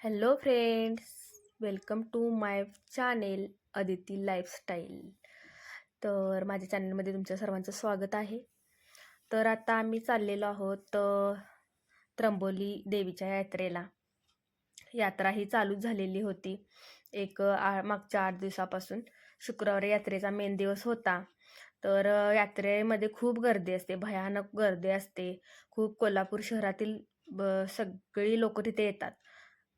Hello friends welcome to my channel Aditi lifestyle तर माझ्या चॅनलमध्ये तुमच्या सर्वांचं स्वागत आहे. तर आता आम्ही चाललेलो आहोत त्र्यंबोली देवीच्या यात्रेला. यात्रा ही चालूच झालेली होती. एक आ मागच्या आठ दिवसापासून शुक्रवारी यात्रेचा मेन दिवस होता. तर यात्रेमध्ये खूप गर्दी असते भयानक गर्दी असते. खूप कोल्हापूर शहरातील ब सगळी लोक तिथे येतात.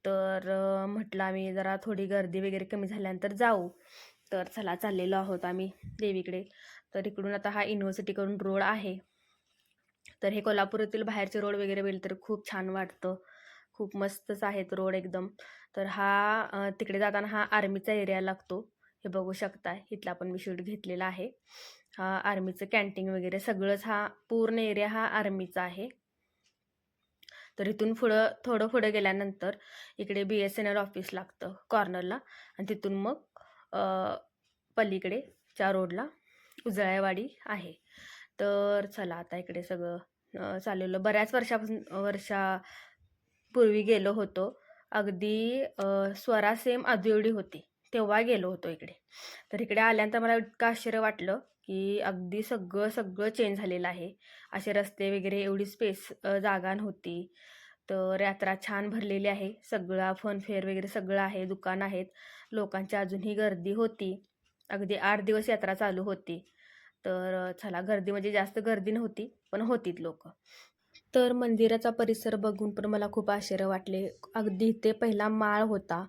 तर म्हटलं आम्ही जरा थोडी गर्दी वगैरे कमी झाल्यानंतर जाऊ. तर चला चाललेलो आहोत आम्ही देवीकडे. तर इकडून आता हा युनिव्हर्सिटीकडून रोड आहे. तर हे कोल्हापुरातील बाहेरचे रोड वगैरे बघितले तर खूप छान वाटतं. खूप मस्तच आहेत रोड एकदम. तर हा तिकडे जाताना हा आर्मीचा एरिया लागतो. हे बघू शकता इथला पण मी शूट घेतलेला आहे. हा आर्मीचं कॅन्टीन वगैरे सगळंच हा पूर्ण एरिया हा आर्मीचा आहे. तर इथून पुढं थोडं पुढं गेल्यानंतर इकडे B S N L office लागतं कॉर्नरला आणि तिथून मग पलीकडेच्या रोडला उजळायवाडी आहे. तर चला आता इकडे सगळं अ, चाललेलं. बऱ्याच वर्षापासून वर्षापूर्वी गेलो होतो. अगदी स्वरा सेम आधी एवढी होती. तेव्हा गेलो होतो इकडे. तर इकडे आल्यानंतर मला इतकं आश्चर्य वाटलं. की अगदी सगळं सगळं चेंज झालेलं आहे. असे रस्ते वगैरे एवढी स्पेस जागा नव्हती. तर यात्रा छान भरलेली आहे. सगळा फनफेअर वगैरे सगळं आहे. दुकान आहेत. लोकांची अजूनही गर्दी होती. अगदी आठ दिवस यात्रा चालू होती. तर चला गर्दी म्हणजे जास्त गर्दी नव्हती पण होतीत लोक. तर मंदिराचा परिसर बघून पण मला खूप आश्चर्य वाटले. अगदी इथे पहिला माळ होता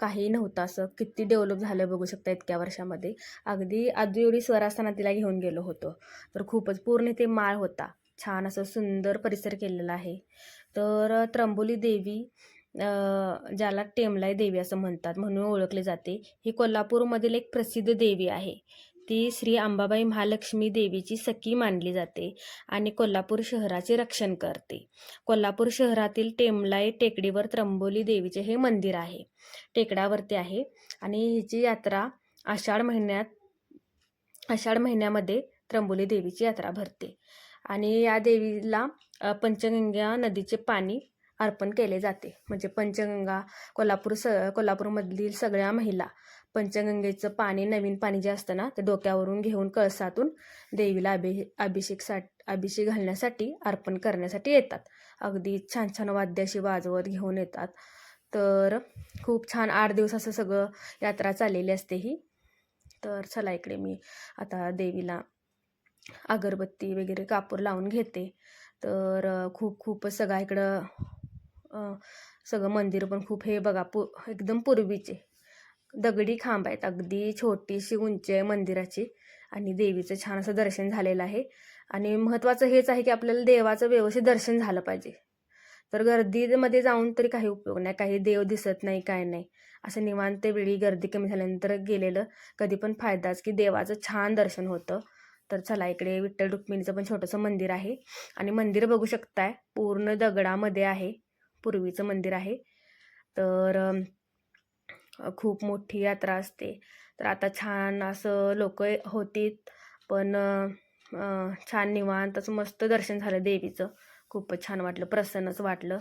काही नव्हतं असं. किती डेव्हलप झालं बघू शकता इतक्या वर्षामध्ये. अगदी आधी एवढी स्वरास्थाना तिला घेऊन गेलो होतो. तर खूपच पूर्ण इथे माळ होता. छान असं सुंदर परिसर केलेला आहे. तर त्र्यंबोली देवी ज्याला टेमलाई देवी असं म्हणतात म्हणून ओळखले जाते. ही कोल्हापूरमधील एक प्रसिद्ध देवी आहे. ती श्री अंबाबाई महालक्ष्मी देवीची सखी मानली जाते आणि कोल्हापूर शहराचे रक्षण करते. कोल्हापूर शहरातील टेमलाई टेकडीवर त्र्यंबोली देवीचे हे मंदिर आहे. टेकडावरती आहे आणि हिची यात्रा आषाढ महिन्यात आषाढ महिन्यामध्ये त्र्यंबोली देवीची यात्रा भरते आणि या देवीला पंचगंगा नदीचे पाणी अर्पण केले जाते. म्हणजे पंचगंगा कोल्हापूर स कोल्हापूरमधील सगळ्या महिला पंचगंगेचं पाणी नवीन पाणी जे असतं ना ते डोक्यावरून घेऊन कळसातून देवीला अभि अभिषेकसा अभिषेक घालण्यासाठी अर्पण करण्यासाठी येतात. अगदी छान छान वाद्याशी वाजवत घेऊन येतात. तर खूप छान आठ दिवस असं सगळं यात्रा चाललेली असते ही. तर चला इकडे मी आता देवीला अगरबत्ती वगैरे कापूर लावून घेते. तर खूप खूप खूपच सगळा इकडं सगळं मंदिर पण खूप हे बघा पू एकदम पूर्वीचे. दगडी खांब आहेत. अगदी छोटीशी उंची आहे मंदिराची आणि देवीचं छान असं दर्शन झालेलं आहे. आणि महत्त्वाचं हेच आहे की आपल्याला देवाचं व्यवस्थित दर्शन झालं पाहिजे. तर गर्दीमध्ये जाऊन तरी काही उपयोग नाही. काही देव दिसत नाही काय नाही. असं निवांत वेळी गर्दी कमी झाल्यानंतर गेलेलं कधी पण फायदाच की देवाचं छान दर्शन होतं. तर चला इकडे विठ्ठल रुक्मिणीचं पण छोटंसं मंदिर आहे. आणि मंदिर बघू शकताय. पूर्ण दगडामध्ये आहे. पूर्वीचं मंदिर आहे. तर खूप मोठी यात्रा असते. तर आता छान असं लोक होती पण छान निवांत असं मस्त दर्शन झालं देवीचं. खूपच छान वाटलं प्रसन्नच वाटलं.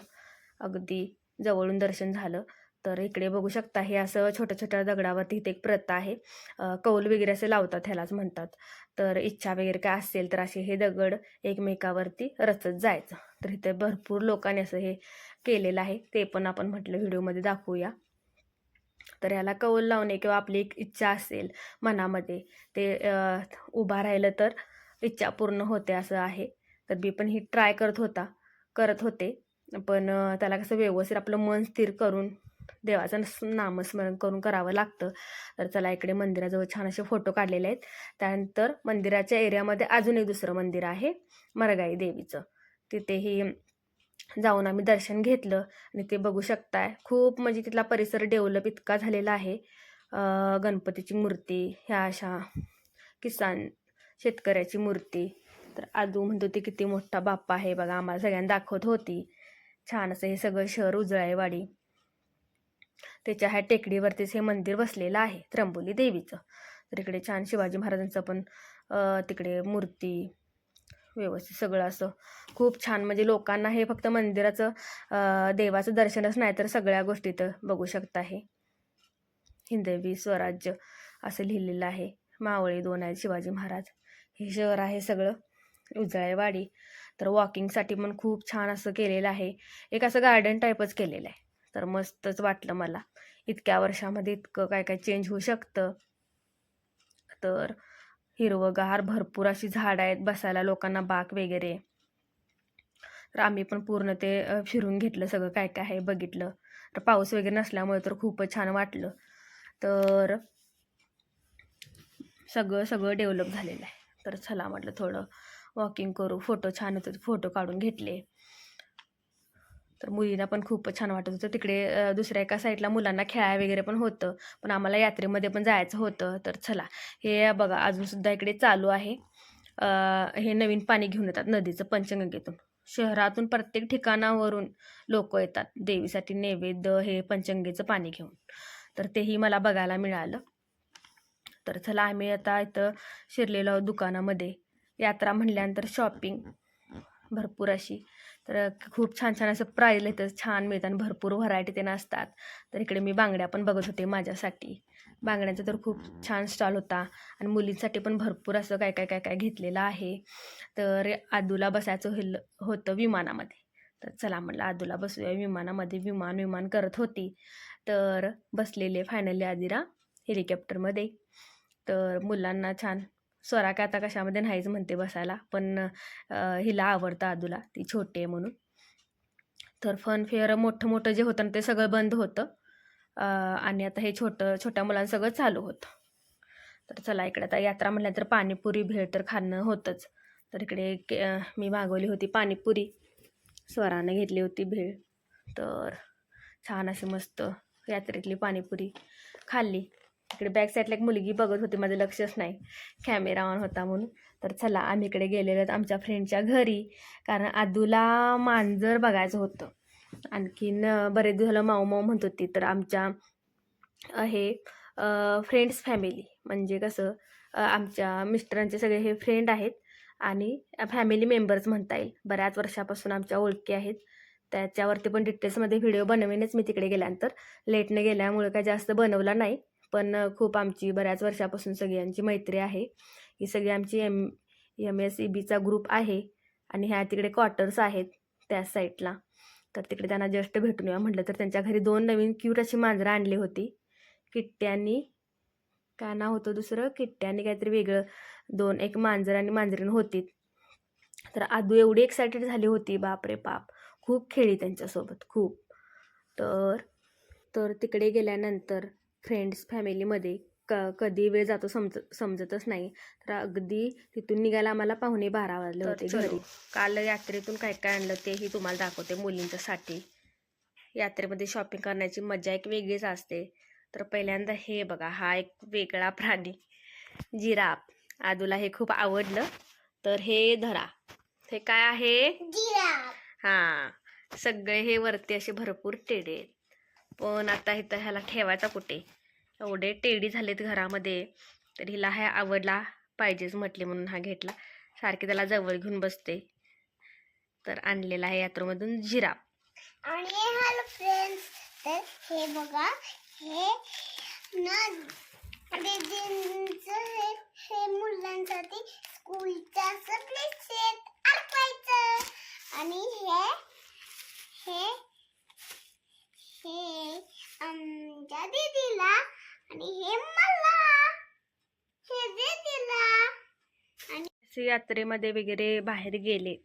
अगदी जवळून दर्शन झालं. तर इकडे बघू शकता हे असं छोट्या छोट्या दगडावरती इथे एक प्रथा आहे. कौल वगैरे असे लावतात ह्यालाच म्हणतात. तर इच्छा वगैरे काय असेल तर असे हे दगड एकमेकावरती रचत जायचं. तर इथे भरपूर लोकांनी असं हे केलेलं आहे. ते पण आपण म्हटलं व्हिडिओमध्ये दाखवूया. तर याला कौल लावणे किंवा आपली एक इच्छा असेल मनामध्ये ते उभा राहिलं तर इच्छा पूर्ण होते असं आहे. तर मी पण ही ट्राय करत होता करत होते. पण त्याला कसं व्यवस्थित आपलं मन स्थिर करून देवाचं नामस्मरण करून करावं लागतं. तर चला इकडे मंदिराजवळ छान असे फोटो काढलेले आहेत. त्यानंतर मंदिराच्या एरियामध्ये अजून एक दुसरं मंदिर आहे मरगाई देवीचं. तिथेही जाऊन आम्ही दर्शन घेतलं आणि ते बघू शकताय. खूप म्हणजे तिथला परिसर डेव्हलप इतका झालेला आहे. गणपतीची मूर्ती ह्या अशा किसान शेतकऱ्याची मूर्ती. तर आदू म्हणतो ते किती मोठा बाप्पा आहे बघा आम्हाला सगळ्यांना दाखवत होती. छान असं हे सगळं शहर उजळाईवाडी त्याच्या ह्या टेकडीवरतीच हे मंदिर बसलेलं आहे त्र्यंबोली देवीचं. तर इकडे छान शिवाजी महाराजांचं पण तिकडे मूर्ती व्यवस्थित सगळं असं. खूप छान. म्हणजे लोकांना हे फक्त मंदिराचं देवाचं दर्शनच नाही तर सगळ्या गोष्टी तर बघू शकता हे हिंदवी स्वराज्य असं लिहिलेलं आहे. मावळी दोन आहेत शिवाजी महाराज. हे शहर आहे सगळं. उजळाईवाडी तर वॉकिंगसाठी पण खूप छान असं केलेलं आहे. एक असं गार्डन टाईपच केलेलं आहे. तर मस्तच वाटलं मला. इतक्या वर्षामध्ये इतकं काय काय चेंज होऊ शकतं. तर हिरवंगार भरपूर अशी झाडं आहेत बसायला लोकांना बाग वगैरे. तर आम्ही पण पूर्ण ते फिरून घेतलं सगळं काय काय आहे बघितलं. तर पाऊस वगैरे नसल्यामुळे तर खूपच छान वाटलं. तर सगळं सगळं डेव्हलप झालेलं आहे. तर चला म्हटलं थोडं वॉकिंग करू. फोटो छान होते फोटो काढून घेतले. तर मुलींना पण खूपच छान वाटत होतं. तिकडे दुसऱ्या एका साईडला मुलांना खेळायला वगैरे पण होतं. पण आम्हाला यात्रेमध्ये पण जायचं होतं. तर चला हे बघा अजूनसुद्धा इकडे चालू आहे. हे नवीन पाणी घेऊन येतात नदीचं पंचगंगेतून. शहरातून प्रत्येक ठिकाणावरून लोक येतात देवीसाठी नैवेद्य हे पंचगंगेचं पाणी घेऊन. तर तेही मला बघायला मिळालं. तर चला आम्ही आता इथं शिरलेलो आहोत दुकानामध्ये. यात्रा म्हणल्यानंतर शॉपिंग भरपूर अशी तर खूप छान छान असं प्राईजला इथं छान मिळतात आणि भरपूर व्हरायटी ते असतात. तर इकडे मी बांगड्या पण बघत होते माझ्यासाठी. बांगड्यांचा तर खूप छान स्टॉल होता आणि मुलींसाठी पण भरपूर असं काय काय काय काय घेतलेलं आहे. तर आदूला बसायचं होईल होतं विमानामध्ये. तर चला म्हटलं आदूला बसूया विमानामध्ये. विमान विमान करत होती. तर बसलेले फायनली आदिरा हेलिकॉप्टरमध्ये. तर मुलांना छान स्वरा काय आता कशामध्ये नाहीच म्हणते बसायला पण हिला आवडतं आदूला ती छोटी आहे म्हणून. तर फन फेअर मोठं मोठं जे होतं ना ते सगळं बंद होतं. आणि आता हे छोटं छोट्या मुलांचं सगळं चालू होतं. तर चला इकडे आता यात्रा म्हटल्यानंतर पाणीपुरी भेळ तर खाणं होतंच. तर इकडे के- मी मागवली होती पाणीपुरी. स्वरानं घेतली होती भेळ. तर छान अशी मस्त यात्रेतली पाणीपुरी खाल्ली. इकडे बॅक साईडला एक मुलगी बघत होती माझं लक्षच नाही. कॅमेरा ऑन होता म्हणून. तर चला आम्ही इकडे गेलेलो आहेत आमच्या फ्रेंडच्या घरी. कारण आदूला मांजर बघायचं होतं. आणखीन बरेच दिवसाला झालं माऊ माऊ म्हणत होती. तर आमच्या हे फ्रेंड्स फॅमिली म्हणजे कसं आमच्या मिस्टरांचे सगळे हे फ्रेंड आहेत. आणि फॅमिली मेंबर्स म्हणता येईल. बऱ्याच वर्षापासून आमच्या ओळखी आहेत. त्याच्यावरती पण डिटेल्समध्ये व्हिडिओ बनवेनच मी तिकडे गेल्यानंतर. लेटने गेल्यामुळे काय जास्त बनवला नाही. पण खूप आमची बऱ्याच वर्षापासून सगळ्यांची मैत्री आहे. ही सगळी आमची एम एम एस ई बीचा ग्रुप आहे आणि ह्या तिकडे क्वार्टर्स आहेत त्या साईडला तर तिकडे त्यांना जस्ट भेटून या म्हटलं तर त्यांच्या घरी दोन नवीन क्यूट अशी मांजरं आणली होती. किट्ट्यांनी काय नाव होतं दुसरं? किट्ट्यांनी काहीतरी वेगळं दोन एक मांजर आणि मांजरीण होती. तर आदू एवढी एक्सायटेड झाली होती बापरे बाप. खूप खेळी त्यांच्यासोबत खूप. तर तर तिकडे गेल्यानंतर फ्रेंड्स फॅमिलीमध्ये क कधी वेळ जातो समज समजतच नाही. तर अगदी तिथून निघायला आम्हाला पाहुणे बारा वाजले होते घरी. काल यात्रेतून काय काय आणलं तेही तुम्हाला दाखवते मुलींच्यासाठी. यात्रेमध्ये शॉपिंग करण्याची मजा एक वेगळीच असते. तर पहिल्यांदा हे बघा हा एक वेगळा प्राणी जिराफ. आदूला हे खूप आवडलं. तर हे धरा. हे काय आहे? हां. सगळे हे वरती असे भरपूर टेडे आहेत. पण आता इथं ह्याला ठेवायचा कुठे? एवढे टेडी झालेत घरामध्ये. तर हिला ह्या आवडला पाहिजेच म्हटले म्हणून हा घेतला. सारखे त्याला जवळ घेऊन बसते. तर आणलेला आहे यात्रेमधून जिराप आणि हॅलो फ्रेंड्स तर हे बघा हे ना दीदींचं हे हे मुलांसाठी स्कूलचं असं प्ले सेट अर्पायचं आणि हे हे हे आमच्या दीदीला आणि हे मला हे दीदीला असे यात्रेमध्ये वगैरे बाहेर गेले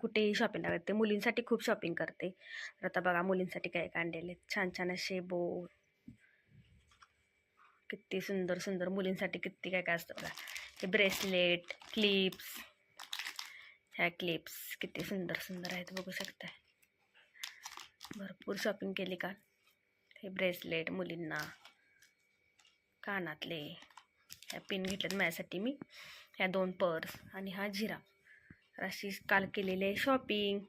कुठेही शॉपिंग करते. मुलींसाठी खूप शॉपिंग करते. तर आता बघा मुलींसाठी काय काय आहेत. छान छान असे बो किती सुंदर सुंदर मुलींसाठी किती काय काय असतं बघा. हे ब्रेसलेट क्लिप्स ह्या क्लिप्स किती सुंदर सुंदर आहेत बघू शकताय भरपूर शॉपिंग केली का? हे ब्रेसलेट मुलींना. कानातले. ह्या पिन घेतल्यात माझ्यासाठी मी. ह्या दोन पर्स आणि हा जिरा. अशी काल केलेली आहे शॉपिंग.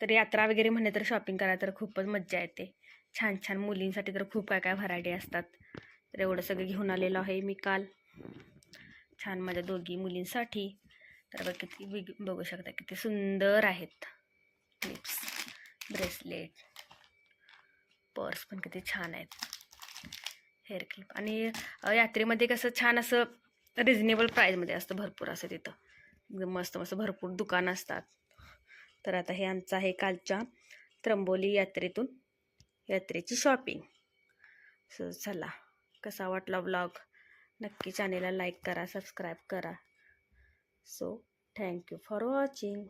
तर यात्रा वगैरे म्हणे तर शॉपिंग करायला तर खूपच मज्जा येते. छान छान मुलींसाठी तर खूप काय काय व्हरायटी असतात. तर एवढं सगळं घेऊन आलेलो आहे मी काल. छान माझ्या दोघी मुलींसाठी. तर बघ किती बघू शकता किती सुंदर आहेत. क्लिप्स ब्रेसलेट पर्स पण किती छान आहेत. हेअर क्लिप आणि यात्रेमध्ये कसं छान असं रिजनेबल प्राईजमध्ये असतं भरपूर असं तिथं. मस्त मस्त भरपूर दुकानं असतात. तर आता हे आमचं आहे कालच्या त्र्यंबोली यात्रेतून यात्रेची शॉपिंग सो चला कसा वाटला ब्लॉग नक्की चॅनेलला लाईक करा सबस्क्राईब करा. So thank you for watching